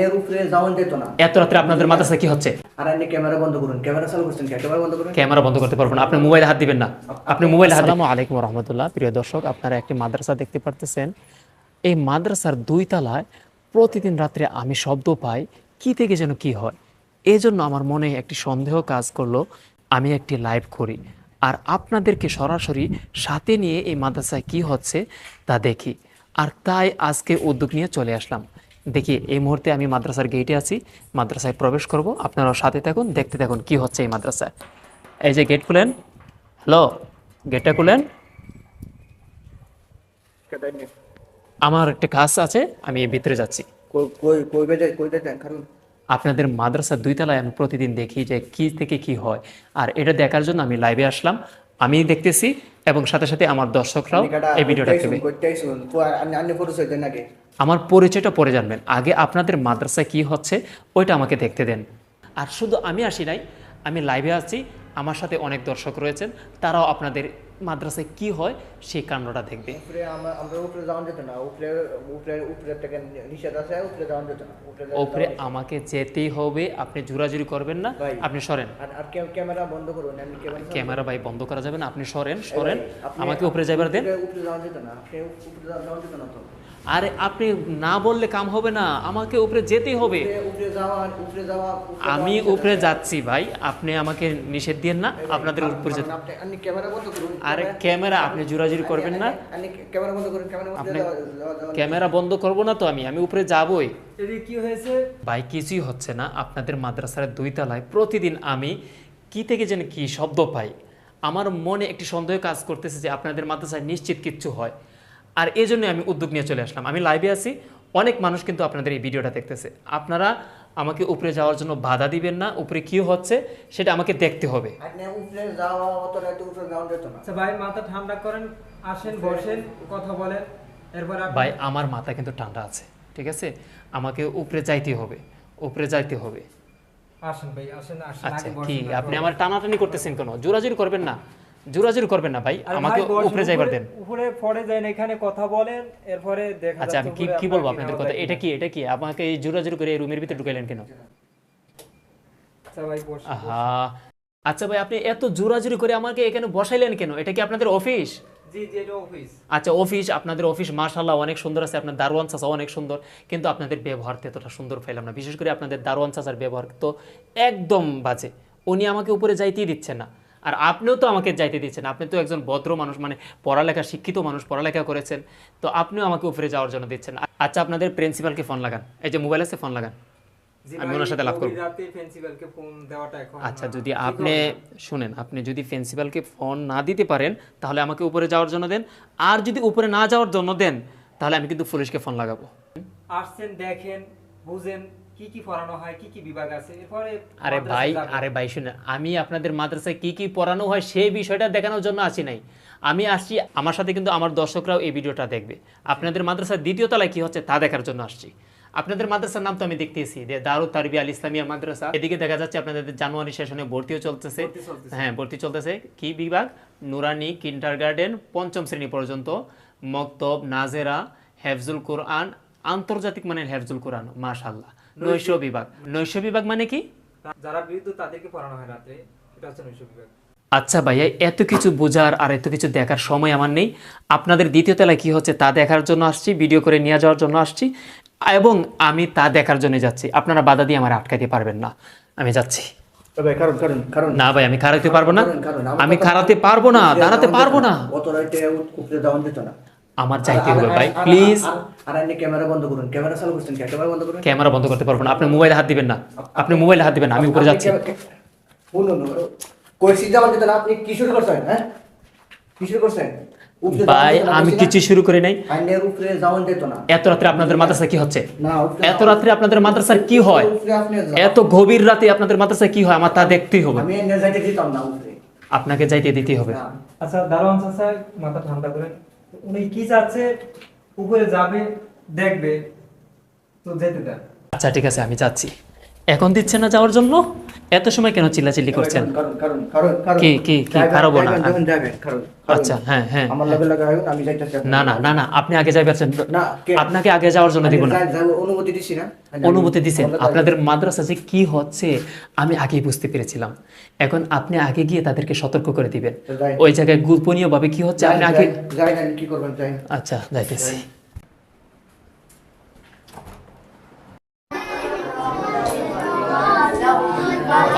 আইনের উপরে যাওয়ান যেত না। এত রাত্রে আপনাদের মাদ্রাসায় কি হচ্ছে? আর আইনে ক্যামেরা বন্ধ করুন। ক্যামেরা চালু করছেন? ক্যামেরা বন্ধ করুন। ক্যামেরা বন্ধ করতে পারব না। আপনি মোবাইলে হাত দিবেন না। আপনি মোবাইলে হাত আসসালামু আলাইকুম রহমতুল্লাহ প্রিয় দর্শক আপনারা একটি মাদ্রাসা দেখতে পারতেছেন। এই মাদ্রাসার দুই তলায় প্রতিদিন রাত্রে আমি শব্দ পাই কি থেকে যেন কি হয়। এই জন্য আমার মনে একটি সন্দেহ কাজ করল। আমি একটি লাইভ করি। আর আপনাদেরকে সরাসরি সাথে নিয়ে এই মাদ্রাসায় কি হচ্ছে তা দেখি। আর তাই আজকে উদ্যোগ নিয়ে চলে আসলাম। দেখি এই মুহূর্তে আমি মাদ্রাসার গেটে আছি মাদ্রাসায় প্রবেশ করব। আপনারাও সাথে থাকুন দেখতে থাকুন কি হচ্ছে এই মাদ্রাসায়। এই যে গেট খুলেন। হ্যালো গেটটা খুলেন। আমার একটা কাজ আছে আমি ভিতরে যাচ্ছি। আপনাদের মাদ্রাসার দুই তলায় আমি প্রতিদিন দেখি যে কি থেকে কি হয়। আর এটা দেখার জন্য আমি লাইভে আসলাম। আমি দেখতেছি এবং সাথে সাথে আমার দর্শকরাও এই ভিডিওটা দেখবে। আমার পরিচয়টা পরে জানবেন। আগে আপনাদের মাদ্রাসায় কি হচ্ছে ওইটা আমাকে দেখতে দেন। আর শুধু আমি আসি নাই আমি লাইভে আছি আমার সাথে অনেক দর্শক রয়েছেন তারাও আপনাদের মাদ্রাসায় কি হয় সেই কাণ্ডটা দেখবে। উপরে আমাকে যেতেই হবে আপনি জোরাজুরি করবেন না আপনি সরেন। ক্যামেরা বন্ধ ক্যামেরা ভাই বন্ধ করা যাবে না আপনি সরেন সরেন। আমাকে উপরে যাইবার দেন। উপরে- যাওয়ান যেত না আপনি উপরে যাওয়ান যেত না তো। আরে আপনি না বললে কাম হবে না আমাকে উপরে যেতেই হবে। উপরে- উপরে যাওয়া উপরে যাওয়া উপরে আমি উপরে যাচ্ছি ভাই আপনি আমাকে নিষেধ দিয়েন না আপনাদের উপরে যেতে। আরে ক্যামেরা। আপনি জোরাজুরি করবেন না। আপনি ক্যামেরা বন্ধ করুন ক্যামেরা বন্ধ আপনি যাওয়া- যাওয়া- যাওয়া- ক্যামেরা বন্ধ করব না তো আমি আমি উপরে যাবই। কি হয়েছে? ভাই কিছুই হচ্ছে না আপনাদের মাদ্রাসার দুই তলায় প্রতিদিন আমি কি থেকে যেন কি শব্দ পাই। আমার মনে একটি সন্দেহ কাজ করতেছে যে আপনাদের মাদ্রাসায় নিশ্চিত কিচ্ছু হয়। আর এই জন্য আমি উদ্যোগ নিয়ে চলে আসলাম। আমি লাইভে আছি অনেক মানুষ কিন্তু আপনাদের এই ভিডিওটা দেখতেছে। আপনারা আমাকে উপরে যাওয়ার জন্য বাধা দিবেন না উপরে কি হচ্ছে সেটা আমাকে দেখতে হবে। উপরে যাওয়া উপরে আচ্ছা ভাই মাথা ঠান্ডা করেন আসেন বসেন কথা বলেন। এরপর ভাই আমার মাথা কিন্তু ঠান্ডা আছে ঠিক আছে? আমাকে উপরে যাইতে হবে উপরে যাইতে হবে। আসেন ভাই আসেন আসেন আচ্ছা কি? আপনি আমার টানাটানি করতেছেন কেন? জোরাজুরি করবেন না। জোরাজুরি করবেন না ভাই আমাকে উপরে যাইবার দেন। উপরে পরে যাই এখানে কথা বলেন এরপরে দেখা আচ্ছা আমি কি কি বলব আপনাদের কথা? এটা কি এটা কি? আমাকে এই জোরাজুরি করে এই রুমের ভিতরে ঢুকাইলেন কেন? আচ্ছা ভাই আচ্ছা ভাই আপনি এত জোরাজুরি করে আমাকে এখানে বসাইলেন কেন? এটা কি আপনাদের অফিস আচ্ছা অফিস আপনাদের অফিস মাশাল্লাহ অনেক সুন্দর আছে। আপনার দারোয়ান চাচা অনেক সুন্দর। কিন্তু আপনাদের ব্যবহার তো এতটা সুন্দর পাইলাম না। বিশেষ করে আপনাদের দারোয়ান চাচার ব্যবহার তো একদম বাজে। উনি আমাকে উপরে যাইতেই দিচ্ছেন না। আর আপনিও তো আমাকে যাইতে দিচ্ছেন আপনি তো একজন ভদ্র মানুষ মানে পড়ালেখা শিক্ষিত মানুষ পড়ালেখা করেছেন। তো আপনিও আমাকে উপরে যাওয়ার জন্য দিচ্ছেন। আচ্ছা আপনাদের প্রিন্সিপালকে ফোন লাগান। এই যে মোবাইল আছে ফোন লাগান। আমি ওনার সাথে লাভ করব। প্রিন্সিপালকে ফোন দেওয়াটা এখন আচ্ছা যদি আপনি শুনেন আপনি যদি প্রিন্সিপালকে ফোন না দিতে পারেন তাহলে আমাকে উপরে যাওয়ার জন্য দেন। আর যদি উপরে না যাওয়ার জন্য দেন তাহলে আমি কিন্তু পুলিশকে ফোন লাগাবো। আসছেন দেখেন বুঝেন। কি কি পড়ানো হয় কি কি বিভাগ আছে? এরপরে আরে ভাই আরে ভাই শুনে আমি আপনাদের মাদ্রাসায় কি কি পড়ানো হয় সেই বিষয়টা দেখানোর জন্য আসি নাই। আমি আসছি আমার সাথে কিন্তু আমার দর্শকরাও এই ভিডিওটা দেখবে। আপনাদের মাদ্রাসার দ্বিতীয় তলায় কি হচ্ছে তা দেখার জন্য আসছি। আপনাদের মাদ্রাসার নাম তো আমি দেখতেছি যে দারু তারবি আল ইসলামিয়া মাদ্রাসা। এদিকে দেখা যাচ্ছে আপনাদের জানুয়ারি সেশনে ভর্তিও চলতেছে। হ্যাঁ ভর্তি চলতেছে। কি বিভাগ? নুরানি কিন্টার গার্ডেন পঞ্চম শ্রেণি পর্যন্ত। মক্তব নাজেরা হেফজুল কোরআন আন্তর্জাতিক মানের হেফজুল কোরআন মাশাল্লাহ নৈশ বিভাগ। নৈশ বিভাগ মানে কি? যারা বিদ্যুৎ তাদেরকে পড়ানো হয় রাতে। এটা হচ্ছে নৈশ বিভাগ। আচ্ছা ভাইয়া এত কিছু বোঝার আর এত কিছু দেখার সময় আমার নেই। আপনাদের দ্বিতীয় তলায় কি হচ্ছে তা দেখার জন্য আসছি ভিডিও করে নিয়ে যাওয়ার জন্য আসছি এবং আমি তা দেখার জন্য যাচ্ছি। আপনারা বাধা দিয়ে আমার আটকাইতে পারবেন না। আমি যাচ্ছি। কারণ কারণ কারণ। না ভাই আমি খারাতে পারব না। আমি খারাতে পারব না দাঁড়াতে পারব না। আমার আর- হবে ভাই প্লিজ আর- আপনি ক্যামেরা বন্ধ করুন ক্যামেরা চালু করছেন কে? ক্যামেরা বন্ধ করুন। ক্যামেরা বন্ধ করতে পারব না। আপনি মোবাইলে হাত দিবেন না। আপনি মোবাইলে হাত দিবেন না। আমি উপরে যাচ্ছি। শুনুন কইছি আপনি কি শুরু করছেন হ্যাঁ? কি শুরু করছেন? ভাই আমি কিছু শুরু করি নাই। এত রাত্রে আপনাদের মাদ্রাসায় কি হচ্ছে? এত রাত্রে আপনাদের কি হয়? এত গভীর রাতে আপনাদের মাদ্রাসায় কি হয়? আমার তা দেখতেই হবে। আপনাকে যাইতে দিতেই হবে। আচ্ছা দারোয়ান চাচা মাথা ঠান্ডা করেন। উনি কি চাচ্ছে? উপরে যাবে দেখবে তো যেতে দেন। আচ্ছা ঠিক আছে আমি যাচ্ছি। এখন দিচ্ছেন না যাওয়ার জন্য? এত সময় কেন চিল্লাচিল্লি করছেন? কি, কি, কি? খারাপ না? আচ্ছা হ্যাঁ হ্যাঁ আপনার না না না না আপনি আগে যাইবেন। না, আপনাকে আগে যাওয়ার জন্য দিব না। যাই- যাই- অনুমতি দিছি না। অনুমতি দিছেন। আপনাদের মাদ্রাসা যে কি হচ্ছে আমি আগেই বুঝতে পেরেছিলাম। এখন আপনি আগে গিয়ে তাদেরকে সতর্ক করে দিবেন। ওই জায়গায় গোপনীয়ভাবে কি হচ্ছে? আপনি আগে যাই- যাই যাই। আচ্ছা যাইতেছি।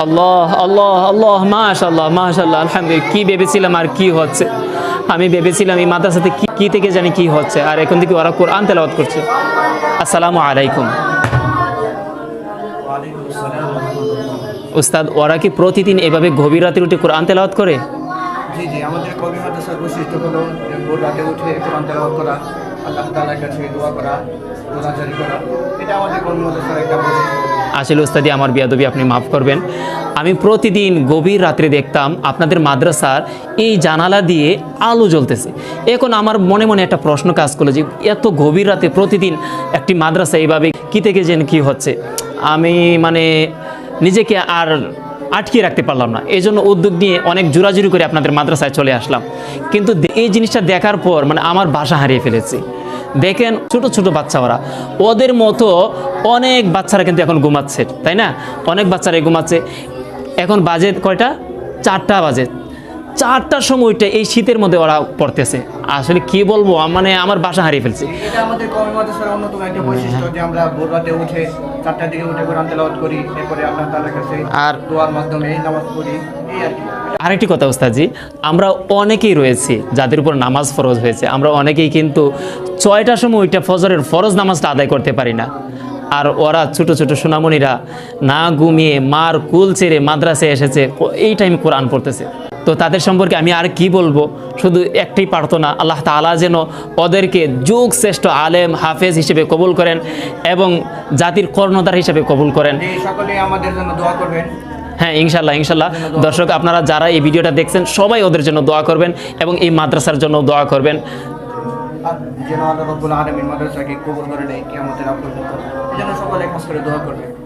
আল্লাহ আল্লাহ আল্লাহ মাশাল্লাহ মাশাল্লাহ আলহামদুলিল্লাহ। কি ভেবেছিলাম আর কি হচ্ছে? আমি ভেবেছিলাম এই মাদ্রাসাতে কি কি থেকে জানি কি হচ্ছে। আর এখন থেকে ওরা কোরআন তেলাওয়াত করছে। আসসালামু আলাইকুম। উস্তাদ ওরা কি প্রতিদিন এভাবে গভীর রাতে উঠে কোরআন তেলাওয়াত করে? জি জি, আমাদের কবি মাদ্রাসার বৈশিষ্ট্য হলো ভোর রাতে উঠে কোরআন তেলাওয়াত করা, আল্লাহ তাআলার কাছে দোয়া করা দোলাচারি করা। এটা আমাদের কবি মাদ্রাসার একটা বৈশিষ্ট্য। আসলে ওস্তাদি আমার বিয়াদবি আপনি মাফ করবেন। আমি প্রতিদিন গভীর রাত্রে দেখতাম আপনাদের মাদ্রাসার এই জানালা দিয়ে আলো জ্বলতেছে। এখন আমার মনে মনে একটা প্রশ্ন কাজ করল যে, এত গভীর রাতে প্রতিদিন একটি মাদ্রাসা এইভাবে কী থেকে যেন কী হচ্ছে? আমি মানে নিজেকে আর আটকিয়ে রাখতে পারলাম না। এই জন্য উদ্যোগ নিয়ে অনেক জোরাজুরি করে আপনাদের মাদ্রাসায় চলে আসলাম। কিন্তু এই জিনিসটা দেখার পর মানে আমার বাসা হারিয়ে ফেলেছি। দেখেন ছোট ছোট বাচ্চা ওরা ওদের মতো অনেক বাচ্চারা কিন্তু এখন ঘুমাচ্ছে তাই না? অনেক বাচ্চারা ঘুমাচ্ছে। এখন বাজে কয়টা? চারটা বাজে। চারটার সময়টা এই শীতের মধ্যে ওরা পড়তেছে। আসলে কি বলব মানে আমার বাসা হারিয়ে ফেলছে। এটা আমাদের কবি মাদ্রাসার অন্যতম একটা বৈশিষ্ট্য যে আমরা ভোর রাতে উঠে চারটার দিকে উঠে কোরআন তেলাওয়াত করি এরপরে আল্লাহ তাআলার কাছে আর দোয়ার মাধ্যমে নামাজ পড়ি এই আর কি। আরেকটি কথা ওস্তাদজি আমরা অনেকেই রয়েছি যাদের উপর নামাজ ফরজ হয়েছে, আমরা অনেকেই কিন্তু ছয়টার সময় ওইটা ফজরের ফরজ নামাজটা আদায় করতে পারি না। আর ওরা ছোট ছোট সোনামণিরা না ঘুমিয়ে মার কুল ছেড়ে মাদ্রাসে এসেছে, এই টাইম কোরআন পড়তেছে। তো তাদের সম্পর্কে আমি আর কি বলব? শুধু একটাই প্রার্থনা, আল্লাহ তাআলা যেন ওদেরকে যুগ শ্রেষ্ঠ আলেম, হাফেজ হিসেবে কবুল করেন এবং জাতির কর্ণধার হিসেবে কবুল করেন। সকলে আমাদের জন্য দোয়া করবেন। হ্যাঁ ইনশাল্লাহ ইনশাল্লাহ দর্শক, আপনারা যারা এই ভিডিওটা দেখছেন, সবাই ওদের জন্য দোয়া করবেন এবং এই মাদ্রাসার জন্য দোয়া করবেন। যেন আল্লাহ রব্বুল মাদ্রাসাকে কবুল করে নেয় সকলে করে দোয়া করবে